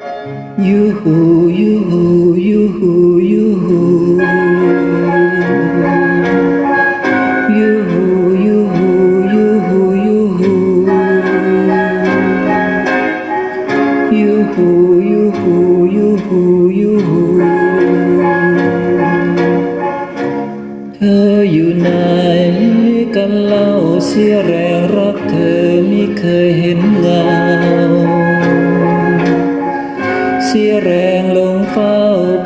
ยูฮูยูฮูยูฮูยูฮูยูฮูยูฮูยูฮูยูฮูยูฮูยูฮูยูฮูยูฮูเธออยู่ไหนกันเล่าเสียแรงรักเธอไม่เคยเห็นเงา เสียแรงลงเฝ้า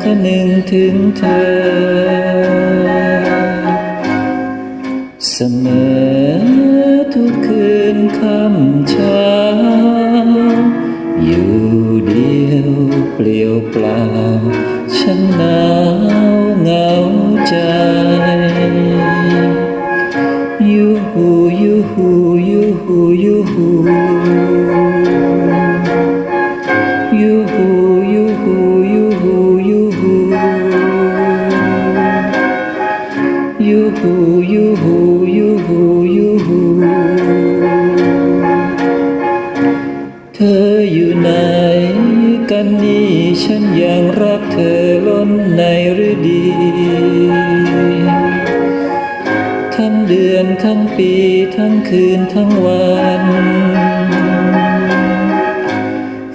คนึงถึงเธอ เสมอทุกคืนคำเช้า อยู่เดียวเปลี่ยวเปล่า ฉันหนาวเหงาใจยูฮูยูฮูยูฮูยูฮู นนี่ฉันยังรักเธอล้นในฤดีทั้งเดือนทั้งปีทั้งคืนทั้งวัน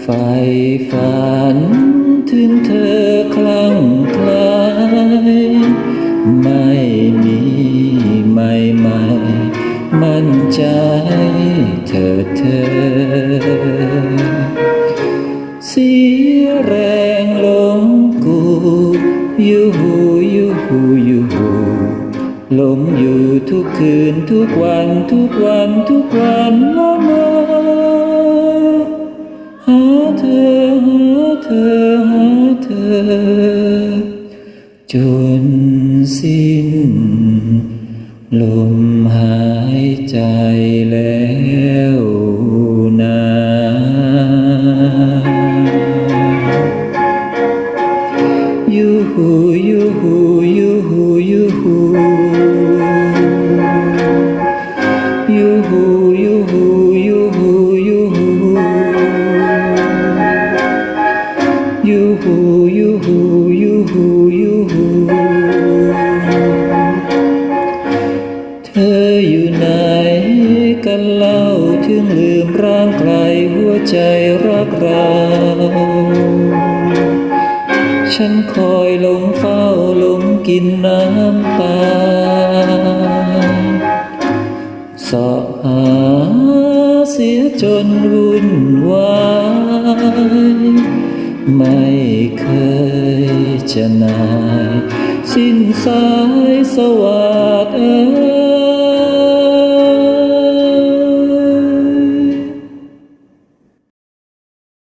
ไฟฝันถึงเธอคลั่งคล้ายไม่มีไม่ไม่ มั่นใจเธอเธอ แรงลงกูยูหูยูหูยูหูลงอยู่ทุกคืนทุกวันทุกวันทุกวันละมอหาเธอหาเธอหาเธอ จนสิ้น ลมหายใจแล้ว ยูฮูยูฮูยูฮูยูฮูยูฮูยูฮูยูฮูยูฮูยูฮูยูฮูยูฮูยูฮูเธออยู่ไหนกันเล่าถึงลืมร่างไกลหัวใจรักเรา ฉันคอยหลงเฝ้าหลงกินน้ำตาสอหาเสียจนวุ่นวายไม่เคยจะนาย สิ้นสายสวัสดเอ่